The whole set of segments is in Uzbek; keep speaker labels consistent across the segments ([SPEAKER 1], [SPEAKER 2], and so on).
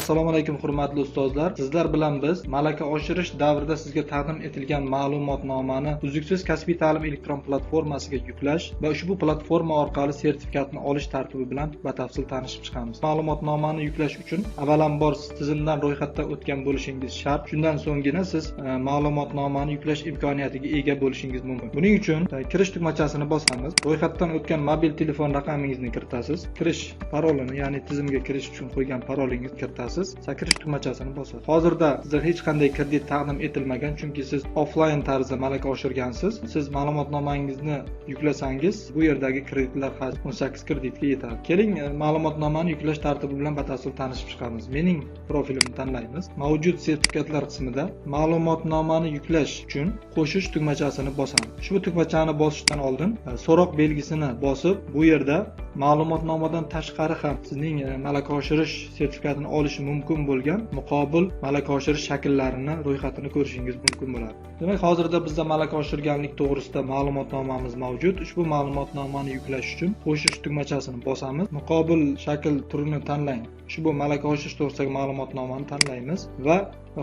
[SPEAKER 1] assalomu alaykum hurmatli ustozlar. Sizlar bilan biz malaka oshirish davrida sizga taqdim etilgan ma'lumotnomani uzluksiz kasbiy ta'lim elektron platformasiga yuklash va ushbu platforma orqali sertifikatni olish tartibi bilan batafsil tanishib chiqamiz. Ma'lumotnomani yuklash uchun avvalambor siz tizimdan ro'yxatdan o'tgan bo'lishingiz shart. Shundan so'nggina siz e, ma'lumotnomani yuklash imkoniyatiga ega bo'lishingiz mumkin. Buning uchun e, kirish tugmachasini bosamiz. Ro'yxatdan o'tgan mobil telefon raqamingizni kiritasiz. Kirish parolini ya'ni tizimga kirish uchun qo'ygan parolingizni kiritasiz. Siz sakirish tugmachasini bosasiz. Hozirda sizga hech qanday kredit taqdim etilmagan chunki siz offlayn tarzda malaka oshirgansiz. Siz ma'lumotnomangizni yuklasangiz bu yerdagi kreditlar hajmi o'n sakkiz kreditga yetadi. Keling e, ma'lumotnomani yuklash tartibi bilan batafsil tanishib chiqamiz. Mening profilimni tanlaymiz. Mavjud sertifikatlar qismida ma'lumotnomani yuklash uchun qo'shish tugmachasini bosamiz. Ushbu tugmachani bosishdan oldin e, so'roq belgisini bosib bu yerda ma'lumotnomadan tashqari ham sizning e, malaka oshirish sertifikatini olishi mumkin bo'lgan muqobil malaka oshirish shakllarini ro'yxatini ko'rishingiz mumkin bo'ladi. Demak hozirda bizda malaka oshirganlik to'g'risida ma'lumotnomamiz mavjud. Ushbu ma'lumotnomani yuklash uchun qo'shish tugmachasini bosamiz. Muqobil shakl turini tanlang. Ushbu malaka oshirish to'g'risidagi ma'lumotnomani tanlaymiz va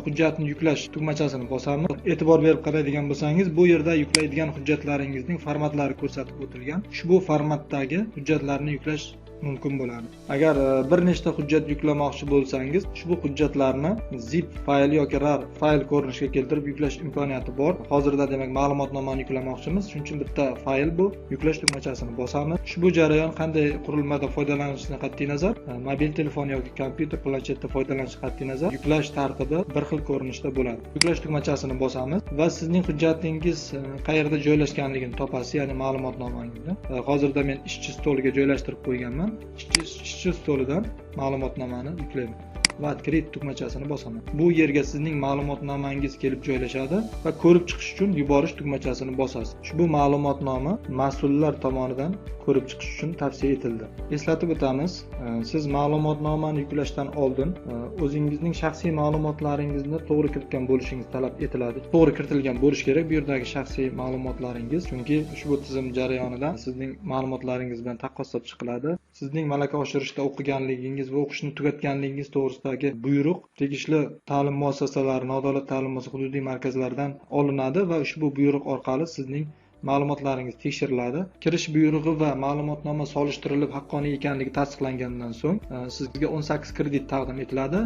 [SPEAKER 1] hujjatni yuklash tugmachasini bosamiz e'tibor berib qaraydigan bo'lsangiz bu yerda yuklaydigan hujjatlaringizning formatlari ko'rsatib o'tilgan. Ushbu formatdagi hujjatlarni yuklash mumkin bo'ladi. Agar e, bir nechta hujjat yuklamoqchi bo'lsangiz ushbu hujjatlarni zip fayl yoki rar fayl ko'rinishiga keltirib yuklash imkoniyati bor. Hozirda demak ma'lumotnomani yuklamoqchimiz shuning uchun bitta fayl bu. Yuklash tugmachasini bosamiz ushbu jarayon qanday qurilmada foydalanishdan qat'iy nazar e, mobil telefon yoki kompyuter planshetda foydalanish qat'iy nazar yuklash tartibi bir xil ko'rinishda bo'ladi. Yuklash tugmachasini bosamiz va sizning hujjatingiz e, qayerda joylashganligini topasiz ya'ni ma'lumotnomangizni. Hozirda men ishchi stoliga joylashtirib qo'yganman. Ishchi ishchi stolidan ma'lumotnomani yuklayman va открыть tugmachasini bosaman. Bu yerga sizning ma'lumotnomangiz kelib joylashadi va ko'rib chiqish uchun yuborish tugmachasini bosasiz. Ushbu ma'lumotnoma mas'ullar tomonidan ko'rib chiqish uchun tavsiya etildi. Eslatib o'tamiz e, siz ma'lumotnomani yuklashdan oldin e, o'zingizning shaxsiy ma'lumotlaringizni to'g'ri kiritgan bo'lishingiz talab etiladi. To'g'ri kiritilgan bo'lishi kerak bu yerdagi shaxsiy ma'lumotlaringiz chunki ushbu tizim jarayonida sizning ma'lumotlaringiz bilan taqqoslab chiqiladi. Sizning malaka oshirishda o'qiganligingiz va o'qishni tugatganligingiz to'g'risidagi buyruq tegishli ta'lim muassasalari nodavlat ta'lim muassasasi hududiy markazlaridan olinadi va ushbu buyruq orqali sizning ma'lumotlaringiz tekshiriladi. Kirish buyrug'i va ma'lumotnoma solishtirilib haqqoniy ekanligi tasdiqlangandan so'ng e, sizga o'n sakkiz kredit taqdim etiladi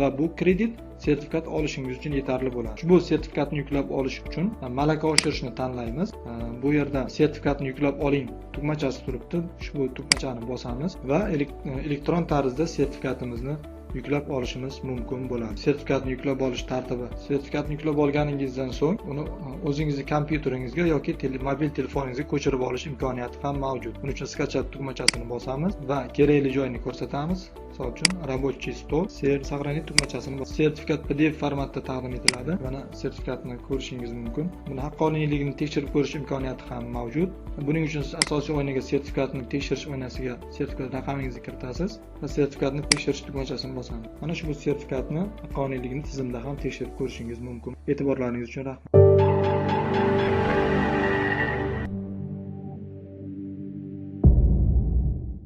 [SPEAKER 1] va bu kredit sertifikat olishingiz uchun yetarli bo'ladi. Ushbu sertifikatni yuklab olish uchun e, malaka oshirishni tanlaymiz. E, bu yerda sertifikatni yuklab oling tugmachasi turibdi. Ushbu tugmachani bosamiz va e, elektron tarzda sertifikatimizni yuklab olishimiz mumkin bo'ladi. Sertifikatni yuklab olish tartibi. Sertifikatni yuklab olganingizdan so'ng uni e, o'zingizni kompyuteringizga yoki mobil telefoningizga ko'chirib olish imkoniyati ham mavjud. Buning uchun skachat tugmachasini bosamiz va kerakli joyini ko'rsatamiz. Misol uchun рабочий stol сохранить tugmachasini sertifikat pdf formatda taqdim etiladi. Mana sertifikatni ko'rishingiz mumkin. Buni haqqoniyligini tekshirib ko'rish imkoniyati ham mavjud. Buning uchun siz asosiy oynaga sertifikatni tekshirish oynasiga sertifikat raqamingizni kiritasiz va sertifikatni tekshirish tugmachasini asosan mana shu sertifikatni qonuniyligini tizimda ham tekshirib ko'rishingiz mumkin. E'tiborlaringiz uchun rahmat.